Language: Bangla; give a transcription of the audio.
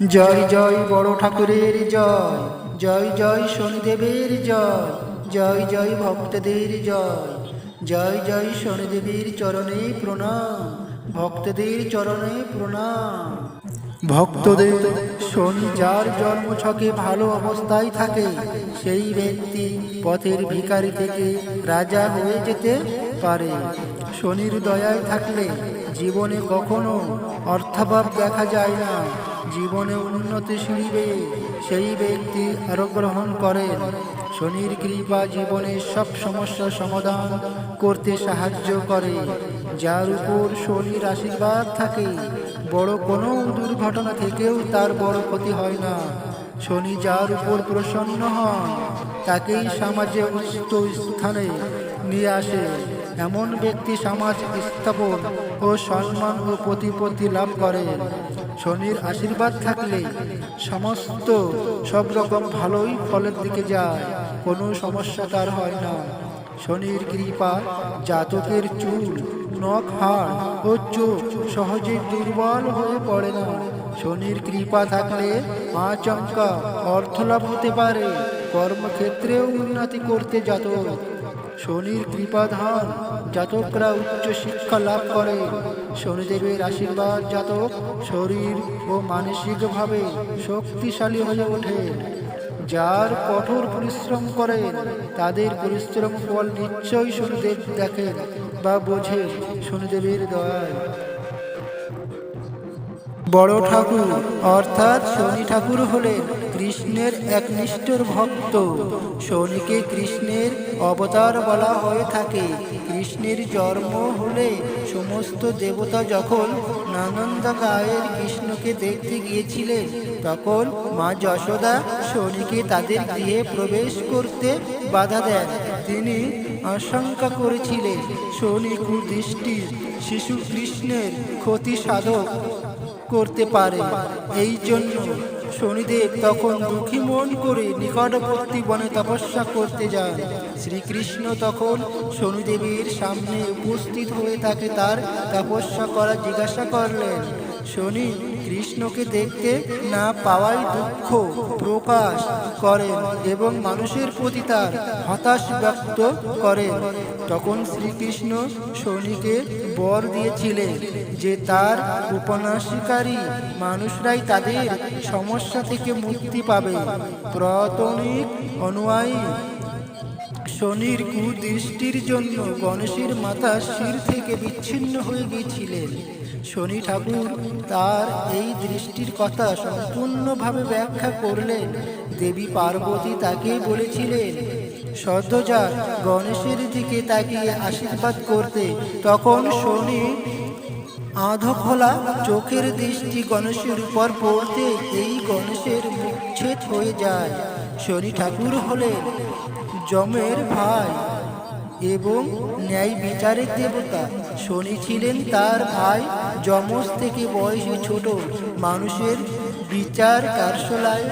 জয় জয় বড় ঠাকুরের জয় জয় জয় শনিদেবের জয় জয় জয় ভক্তদের জয় জয় জয় শনিদেবের চরণে প্রণাম ভক্তদের চরণে প্রণাম। ভক্তদের শনি যার জন্ম ছকে ভালো অবস্থায় থাকে সেই ব্যক্তি পথের ভিখারি থেকে রাজা হয়ে যেতে পারে। শনির দয়ায় থাকলে জীবনে কখনো অর্থাভাব দেখা যায় না। জীবনে উন্নতি সিঁড়িবে সেই ব্যক্তি আরও গ্রহণ করেন শনির কৃপা জীবনের সব সমস্যার সমাধান করতে সাহায্য করে। যার উপর শনির আশীর্বাদ থাকে, বড় কোনো দুর্ঘটনা থেকেও তার বড় ক্ষতি হয় না। শনি যার উপর প্রসন্ন হন, তাকেই সমাজে উচ্চ স্থানে নিয়ে আসে। এমন ব্যক্তি সমাজ স্থাপন ও সম্মান ও প্রতিপত্তি লাভ করে। শনির আশীর্বাদ থাকলে সমস্ত সব রকম ভালোই ফলের দিকে যায়। কোনো সমস্যা তার হয় না। শনির কৃপা, জাতকের চুল, নখ, হাড় ও চোখ সহজে দুর্বল হয়ে পড়ে না। শনির কৃপা থাকলে আচমকা অর্থলাভ হতে পারে। কর্মক্ষেত্রেও উন্নতি করতে জাতক শনির কৃপাধান জাতকরা উচ্চ শিক্ষা লাভ করে। শনিদেবের আশীর্বাদ জাতক শরীর ও মানসিকভাবে শক্তিশালী হয়ে ওঠে। যার কঠোর পরিশ্রম করে, তাদের পরিশ্রম ফল নিশ্চয়ই শনিদেব দেখেন বা বোঝে শনিদেবের দয়ায় বড় ঠাকুর, অর্থাৎ শনি ঠাকুর হলেন কৃষ্ণের একনিষ্ঠর ভক্ত। শনিকে কৃষ্ণের অবতার বলা হয়ে থাকে। কৃষ্ণের জন্ম হলে সমস্ত দেবতা যখন নানন্দা গায়ের কৃষ্ণকে দেখতে গিয়েছিলেন, তখন মা যশোদা শনিকে তাদের গৃহে প্রবেশ করতে বাধা দেন। তিনি আশঙ্কা করেছিলেন, শনি কুদৃষ্টি শিশু কৃষ্ণের ক্ষতি সাধক করতে পারে। এই জন্য শনিদেব তখন দুঃখী মন করে নিকটবর্তী বনে তপস্যা করতে যায়। শ্রীকৃষ্ণ তখন শনিদেবীর সামনে উপস্থিত হয়ে তাকে তার তপস্যা করা জিজ্ঞাসা করলেন শনি কৃষ্ণকে দেখতে না পাওয়াই দুঃখ প্রকাশ করেন এবং মানুষের প্রতি তার হতাশ ব্যক্ত করেন। তখন শ্রীকৃষ্ণ শনিকে বর দিয়েছিলেন যে তার উপন্যাসিকারী মানুষরাই তাদের সমস্যা থেকে মুক্তি পাবে। প্রতনিক অনুয়ায়ী শনির কুদৃষ্টির জন্য গণেশের মাথা শির থেকে বিচ্ছিন্ন হয়ে গিয়েছিলেন। শনি ঠাকুর তার এই দৃষ্টির কথা সম্পূর্ণভাবে ব্যাখ্যা করলেন। দেবী পার্বতী তাকে বলেছিলেন, সদ্যজা গণেশের দিকে তাকিয়ে আশীর্বাদ করতে। তখন শনি আধখোলা চোখের দৃষ্টি গণেশের উপর পড়তে এই গণেশের মুচ্ছেদ হয়ে যায়। শনি ঠাকুর হলেন জমের ভাই এবং ন্যায় বিচারের দেবতা। শনি ছিলেন তার ভাই যমজ থেকে বয়সে ছোট। মানুষের বিচার কারশলায়